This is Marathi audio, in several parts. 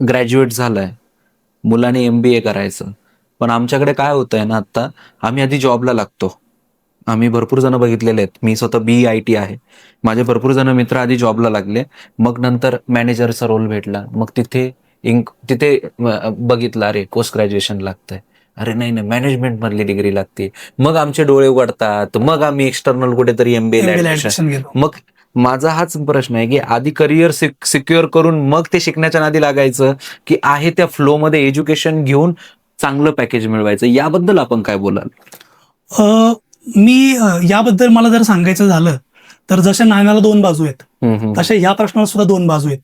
ग्रॅज्युएट झालाय. मुलाने एम बी ए करायचं. पण आमच्याकडे काय होतंय ना आता आम्ही आधी जॉबला लागतो. आम्ही भरपूर जण बघितलेले आहेत. मी स्वतः बी आय टी आहे. माझे भरपूर जण मित्र आधी जॉबला लागले. मग नंतर मॅनेजरचा रोल भेटला. मग तिथे इंक तिथे बघितलं अरे पोस्ट ग्रॅज्युएशन लागतंय. अरे नाही नाही मॅनेजमेंट मधली डिग्री लागते. मग आमचे डोळे उघडतात. मग आम्ही एक्सटर्नल कुठेतरी एमबीए मग माझा हाच प्रश्न आहे की आधी करिअर सिक्युअर करून मग ते शिकण्याच्या नादी लागायचं की आहे त्या फ्लो मध्ये एज्युकेशन घेऊन चांगलं पॅकेज मिळवायचं याबद्दल आपण काय बोलाल मी याबद्दल मला जर सांगायचं झालं तर जशा नाण्याला दोन बाजू आहेत. तशा ह्या प्रश्नाला सुद्धा दोन बाजू आहेत.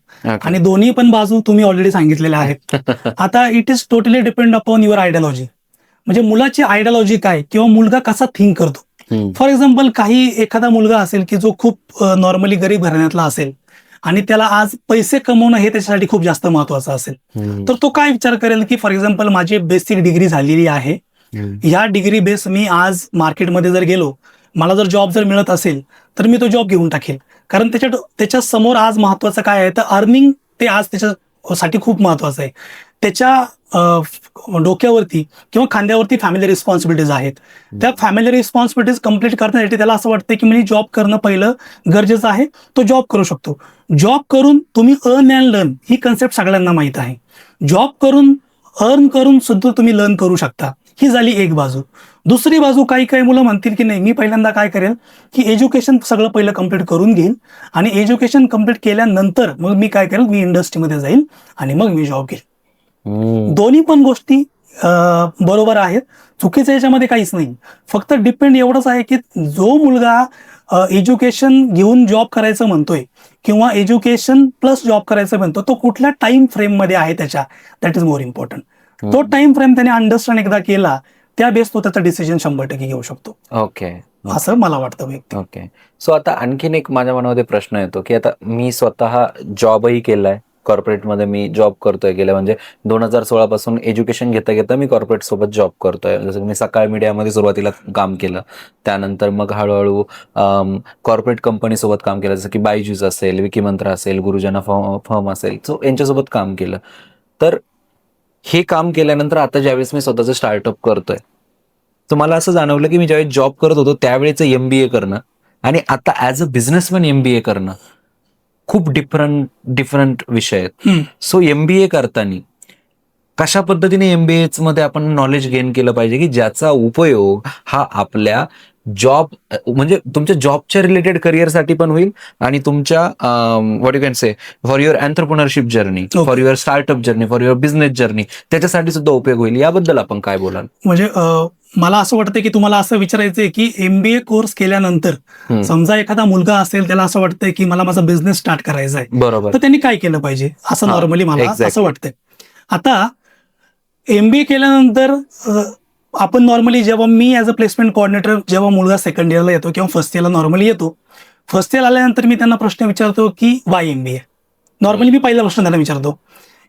आणि दोन्ही पण बाजू तुम्ही ऑलरेडी सांगितलेल्या आहेत आता it is totally depend upon your ideology म्हणजे मुलाची आयडियलॉजी काय किंवा मुलगा कसा थिंक करतो. फॉर एक्झाम्पल काही एखादा मुलगा असेल की जो खूप नॉर्मली गरीब घराण्यातला असेल आणि त्याला आज पैसे कमवणं हे त्याच्यासाठी खूप जास्त महत्वाचं असेल. तर तो काय विचार करेल की फॉर एक्झाम्पल माझी बेसिक डिग्री झालेली आहे. ह्या डिग्री बेस मी आज मार्केटमध्ये जर गेलो मला जर जॉब जर मिळत असेल तर मी तो जॉब घेऊन टाकेल. कारण त्याच्या त्याच्यासमोर आज महत्वाचं काय आहे? तर अर्निंग ते आज त्याच्यासाठी खूप महत्वाचं आहे. त्याच्या डोक्यावरती किंवा खांद्यावरती फॅमिली रिस्पॉन्सिबिलिटीज आहेत. त्या फॅमिली रिस्पॉन्सिबिलिटीज कंप्लीट करण्यासाठी त्याला असं वाटतं की मी जॉब करणं पहिलं गरजेचं आहे तो जॉब करू शकतो. जॉब करून तुम्ही अर्न अँड लर्न ही कन्सेप्ट सगळ्यांना माहीत आहे. जॉब करून अर्न करून सुद्धा तुम्ही लर्न करू शकता. ही झाली एक बाजू. दुसरी बाजू काही काही मुलं म्हणतील की नाही मी पहिल्यांदा काय करेल की एज्युकेशन सगळं पहिलं कंप्लीट करून घेईल आणि एज्युकेशन कंप्लीट केल्यानंतर मग मी काय करेल मी इंडस्ट्रीमध्ये जाईल आणि मग मी जॉब घेईल दोन्ही पण गोष्टी बरोबर आहेत. चुकीचं याच्यामध्ये काहीच नाही. फक्त डिपेंड एवढंच आहे की जो मुलगा एज्युकेशन घेऊन जॉब करायचं म्हणतोय किंवा एज्युकेशन प्लस जॉब करायचं म्हणतो तो कुठल्या टाइम फ्रेममध्ये आहे त्याच्या? दॅट इज मोर इम्पॉर्टंट तो टाइम फ्रेम त्याने अंडरस्टँड एकदा केला त्या बेस तो त्याचा डिसिजन शंभर टक्के घेऊ शकतो. ओके असं मला वाटतं ओके सो आता आणखीन एक माझ्या मनामध्ये प्रश्न येतो की आता मी स्वतः जॉबही केलाय. कॉर्पोरेटमध्ये मी जॉब करतोय गेल्या म्हणजे दोन हजार सोळा पासून एज्युकेशन घेता घेता मी कॉर्पोरेट सोबत जॉब करतोय. जसं मी सकाळ मीडियामध्ये सुरुवातीला काम केलं. त्यानंतर मग हळूहळू कॉर्पोरेट कंपनी सोबत काम केलं. जसं की बायजूस असेल विकीमंत्र असेल गुरुजना फर्म असेल सो यांच्यासोबत काम केलं. तर हे काम केल्यानंतर आता ज्यावेळेस मी स्वतःचं स्टार्टअप करतोय तर मला असं जाणवलं की मी ज्यावेळेस जॉब करत होतो त्यावेळेचं एम बी ए करणं आणि आता as a businessman M B A करणं. खूप डिफरंट डिफरंट विषय आहेत. सो एम बी ए करताना कशा पद्धतीने एम बी एच मध्ये आपण नॉलेज गेन केलं पाहिजे की ज्याचा उपयोग हा आपल्या जॉब म्हणजे तुमच्या जॉबच्या रिलेटेड करिअरसाठी पण होईल आणि तुमच्या what you can say for your entrepreneurship journey. For your startup journey for your business journey त्याच्यासाठी सुद्धा उपयोग होईल याबद्दल आपण काय बोलाल म्हणजे मला असं वाटतं की तुम्हाला असं विचारायचंय की एमबीए कोर्स केल्यानंतर. समजा एखादा मुलगा असेल त्याला असं वाटतंय की मला माझा बिझनेस स्टार्ट करायचा आहे बरोबर तर त्यांनी काय केलं पाहिजे असं नॉर्मली मला. असं वाटतंय आता एमबीए केल्यानंतर आपण नॉर्मली जेव्हा मी ॲज अ प्लेसमेंट कोऑर्डिनेटर जेव्हा मुलगा सेकंड इयरला येतो किंवा फर्स्ट इयरला नॉर्मली येतो फर्स्ट इयर आल्यानंतर मी त्यांना प्रश्न विचारतो की why M B A normally मी पहिला प्रश्न त्यांना विचारतो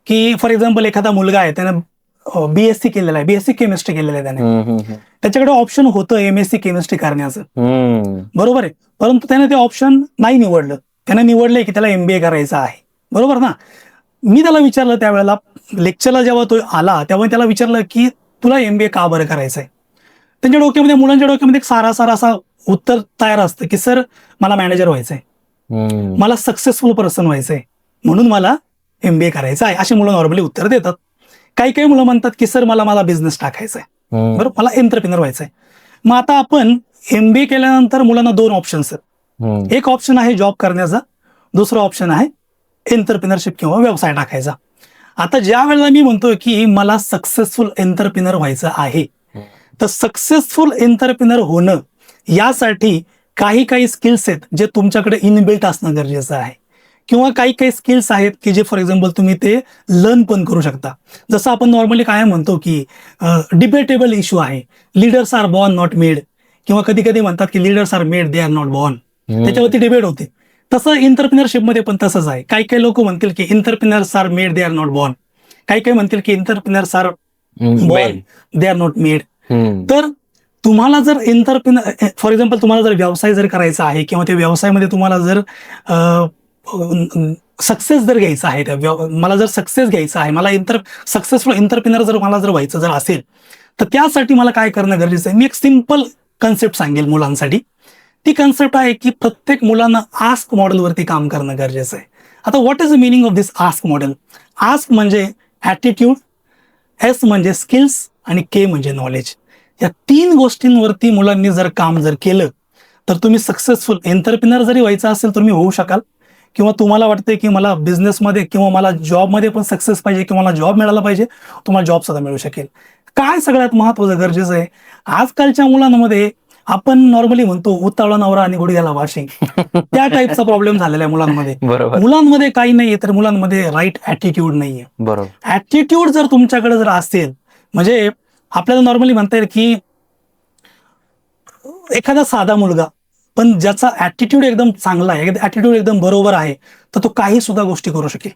की फॉर एक्झाम्पल एखादा मुलगा आहे त्यानं बीएससी केलेला आहे बीएससी केमिस्ट्री केलेलं आहे त्याने. त्याच्याकडे ऑप्शन होतं एमएससी केमिस्ट्री करण्याचं. बरोबर आहे. परंतु त्याने ते ऑप्शन नाही निवडलं. त्याने निवडलंय की त्याला एमबीए करायचं आहे. बरोबर ना? मी त्याला विचारलं त्यावेळेला लेक्चरला जेव्हा तो आला तेव्हा त्याला विचारलं की तुला एमबीए का बरं करायचं आहे त्यांच्या डोक्यामध्ये मुलांच्या डोक्यामध्ये एक सारा सारा असा उत्तर तयार असतं की सर मला मॅनेजर व्हायचंय. मला सक्सेसफुल पर्सन व्हायचंय. म्हणून मला एमबीए करायचं आहे. अशी मुलं नॉर्मली उत्तर देतात. काही काही मुलं म्हणतात की सर मला मला बिझनेस टाकायचा आहे. बरोबर मला एंटरप्रिनर व्हायचंय. मग आता आपण एमबीए केल्यानंतर मुलांना दोन ऑप्शन्स आहेत. एक ऑप्शन आहे जॉब करण्याचा दुसरं ऑप्शन आहे एंटरप्रिनरशिप किंवा व्यवसाय टाकायचा. आता ज्या वेळेला मी म्हणतोय की मला सक्सेसफुल एंटरप्रिनर व्हायचं आहे तर सक्सेसफुल एंटरप्रिनर होणं यासाठी काही काही स्किल्स आहेत जे तुमच्याकडे इनबिल्ट असणं गरजेचं आहे. किंवा काही काही स्किल्स आहेत की जे फॉर एक्झाम्पल तुम्ही ते लर्न पण करू शकता. जसं आपण नॉर्मली काय म्हणतो की डिबेटेबल इश्यू आहे. Leaders are born not made किंवा कधी कधी म्हणतात की leaders are made they are not born. त्याच्यावरती डिबेट होते. तसं इंटरप्रिनरशिपमध्ये पण तसंच आहे. काही काही लोक म्हणतील की entrepreneurs are made they are not born काही काही म्हणतील की entrepreneurs are. Born they are not made. तर तुम्हाला जर एंटरप्रिनर फॉर एक्झाम्पल तुम्हाला जर व्यवसाय जर करायचा आहे किंवा त्या व्यवसायामध्ये तुम्हाला जर सक्सेस जर घ्यायचा आहे त्या मला जर सक्सेस घ्यायचा आहे मला इंटर सक्सेसफुल एंटरप्रिनर जर मला जर व्हायचं जर असेल तर त्यासाठी मला काय करणं गरजेचं आहे? मी एक सिंपल कन्सेप्ट सांगेल मुलांसाठी. ती कन्सेप्ट आहे की प्रत्येक मुलांना आस्क मॉडेलवरती काम करणं गरजेचं आहे. आता what is the meaning of this ASK model ASK म्हणजे ॲटिट्यूड एस म्हणजे स्किल्स आणि के म्हणजे नॉलेज या तीन गोष्टींवरती मुलांनी जर काम जर केलं तर तुम्ही सक्सेसफुल एंटरप्रिनर जरी व्हायचं असेल तुम्ही होऊ शकाल. किंवा तुम्हाला वाटते की मला बिझनेसमध्ये किंवा मला जॉबमध्ये पण सक्सेस पाहिजे किंवा मला जॉब मिळाला पाहिजे तुम्हाला जॉब सुद्धा मिळू शकेल. काय सगळ्यात महत्वाचं गरजेचं आहे? आजकालच्या मुलांमध्ये आपण नॉर्मली म्हणतो उतावळा नवरा आणि गुडघ्याला वाशिंग. त्या टाईपचा प्रॉब्लेम झालेला आहे मुलांमध्ये. मुलांमध्ये काही नाहीये तर मुलांमध्ये राईट ॲटिट्यूड नाहीये. बरोबर. ॲटिट्यूड जर तुमच्याकडे जर असेल म्हणजे आपल्याला नॉर्मली म्हणता येईल की एखादा साधा मुलगा पण ज्याचा ॲटिट्यूड एकदम चांगला आहे ॲटिट्यूड एकदम बरोबर आहे तर तो काही सुद्धा गोष्टी करू शकेल.